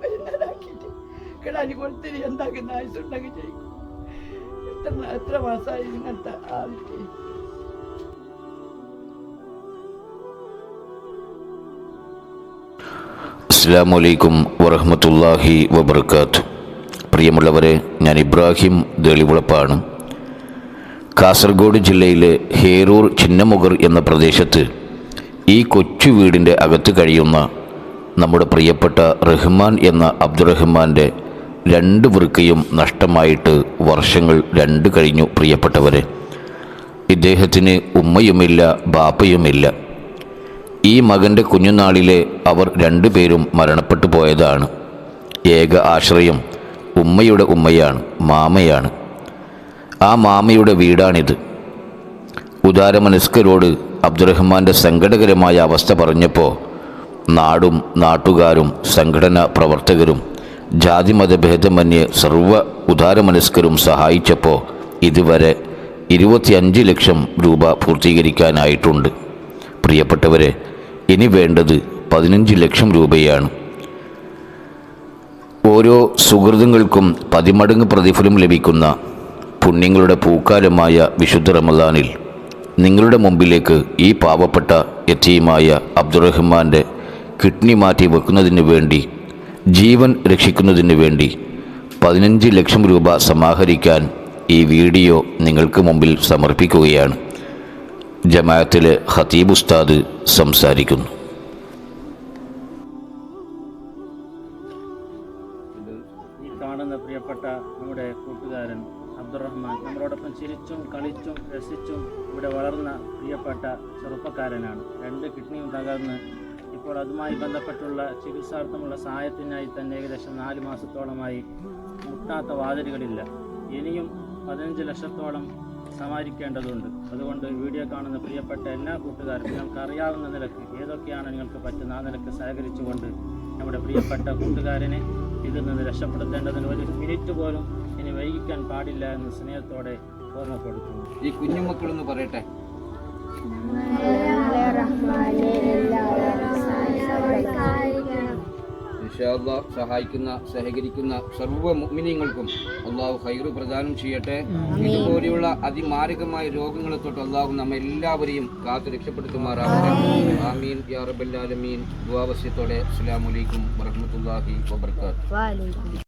മരുന്നതാക്കിയിട്ട് കിടാനി കൊടുത്തിരി എന്താക്കുന്ന എത്ര എത്ര മാസമായി ഇങ്ങനത്തെ ആൾക്ക്? അസ്സാം വലൈക്കും വറഹമത്തല്ലാഹി വബർക്കാത്ത് പ്രിയമുള്ളവരെ ഞാൻ ഇബ്രാഹിം ദളിവുളപ്പാണ്. കാസർഗോഡ് ജില്ലയിലെ ഹേരൂർ ചിന്നമുഗർ എന്ന പ്രദേശത്ത് ഈ കൊച്ചു വീടിന്റെ അകത്ത് കഴിയുന്ന നമ്മുടെ പ്രിയപ്പെട്ട റഹ്മാൻ എന്ന അബ്ദുറഹ്മാന്റെ രണ്ട് വൃക്കയും നഷ്ടമായിട്ട് വർഷങ്ങൾ രണ്ട് കഴിഞ്ഞു പ്രിയപ്പെട്ടവരെ. ഇദ്ദേഹത്തിന് ഉമ്മയുമില്ല ബാപ്പയുമില്ല. ഈ മകന്റെ കുഞ്ഞുനാളിലെ അവർ രണ്ടുപേരും മരണപ്പെട്ടു പോയതാണ്. ഏക ആശ്രയം ഉമ്മയുടെ ഉമ്മയാണ് മാമയാണ്. ആ മാമയുടെ വീടാണിത്. ഉദാരമനസ്കരോട് അബ്ദുറഹ്മാന്റെ സങ്കടകരമായ അവസ്ഥ പറഞ്ഞപ്പോൾ നാടും നാട്ടുകാരും സംഘടനാ പ്രവർത്തകരും ജാതിമത ഭേദമന്യേ സർവ ഉദാരമനസ്കരും സഹായിച്ചപ്പോൾ ഇതുവരെ ഇരുപത്തിയഞ്ച് ലക്ഷം രൂപ പൂർത്തീകരിക്കാനായിട്ടുണ്ട്. പ്രിയപ്പെട്ടവരെ ഇനി വേണ്ടത് പതിനഞ്ച് ലക്ഷം രൂപയാണ്. ഓരോ സുഹൃത്തുക്കൾക്കും പതിമടങ്ങ് പ്രതിഫലം ലഭിക്കുന്ന പുണ്യങ്ങളുടെ പൂക്കാലമായ വിശുദ്ധ റമദാനിൽ നിങ്ങളുടെ മുമ്പിലേക്ക് ഈ പാവപ്പെട്ട യത്തീമായ അബ്ദുറഹ്മാന്റെ കിഡ്നി മാറ്റി വെക്കുന്നതിന് വേണ്ടി ജീവൻ രക്ഷിക്കുന്നതിന് വേണ്ടി പതിനഞ്ച് ലക്ഷം രൂപ സമാഹരിക്കാൻ ഈ വീഡിയോ നിങ്ങൾക്ക് മുമ്പിൽ സമർപ്പിക്കുകയാണ്. ജമാഅത്തിലെ ഖതീബ് ഉസ്താദ് സംസാരിക്കുന്നു. കാണുന്ന പ്രിയപ്പെട്ട നമ്മുടെ കൂട്ടുകാരൻ അബ്ദുറഹ്മാൻ. നമ്മളോടൊപ്പം ചിരിച്ചും കളിച്ചും രസിച്ചും ഇവിടെ വളർന്ന പ്രിയപ്പെട്ട ചെറുപ്പക്കാരനാണ്. രണ്ട് കിഡ്നിയും തകർന്ന് ഇപ്പോൾ അതുമായി ബന്ധപ്പെട്ടുള്ള ചികിത്സാർത്ഥമുള്ള സഹായത്തിനായി തന്നെ ഏകദേശം നാല് മാസത്തോളമായി മുട്ടാത്ത വാതിലുകളില്ല. ഇനിയും പതിനഞ്ച് ലക്ഷത്തോളം സമാരിക്കേണ്ടതുണ്ട്. അതുകൊണ്ട് വീഡിയോ കാണുന്ന പ്രിയപ്പെട്ട എല്ലാ കൂട്ടുകാരും നിങ്ങൾക്ക് അറിയാവുന്ന നിലയ്ക്ക് ഏതൊക്കെയാണ് നിങ്ങൾക്ക് പറ്റുന്ന ആ നിലയ്ക്ക് സഹകരിച്ചുകൊണ്ട് നമ്മുടെ പ്രിയപ്പെട്ട കൂട്ടുകാരനെ ഇതിൽ നിന്ന് രക്ഷപ്പെടുത്തേണ്ടതിന് ഒരു മിനിറ്റ് പോലും ഇനി വൈകിക്കാൻ പാടില്ല എന്ന് സ്നേഹത്തോടെ ഓർമ്മപ്പെടുത്തുന്നു. ഈ കുഞ്ഞുമക്കളൊന്ന് പറയട്ടെ? സഹായിക്കുന്ന സഹകരിക്കുന്ന സർവ മുഗ്മിനിയങ്ങൾക്കും അള്ളാഹു ഹൈറ് പ്രദാനം ചെയ്യട്ടെ. ഇതുപോലെയുള്ള അതിമാരകമായ രോഗങ്ങളെ തൊട്ട് അള്ളാഹു നമ്മ എല്ലാവരെയും കാത്തു രക്ഷപ്പെടുത്തുമാറാവട്ടെ ആമീൻ. യാ റബ്ബൽ ആലമീൻ. ദുആവസ്യത്തോടെ അസ്സലാമു അലൈക്കും വറഹ്മത്തുള്ളാഹി വബർക്കാത്തു.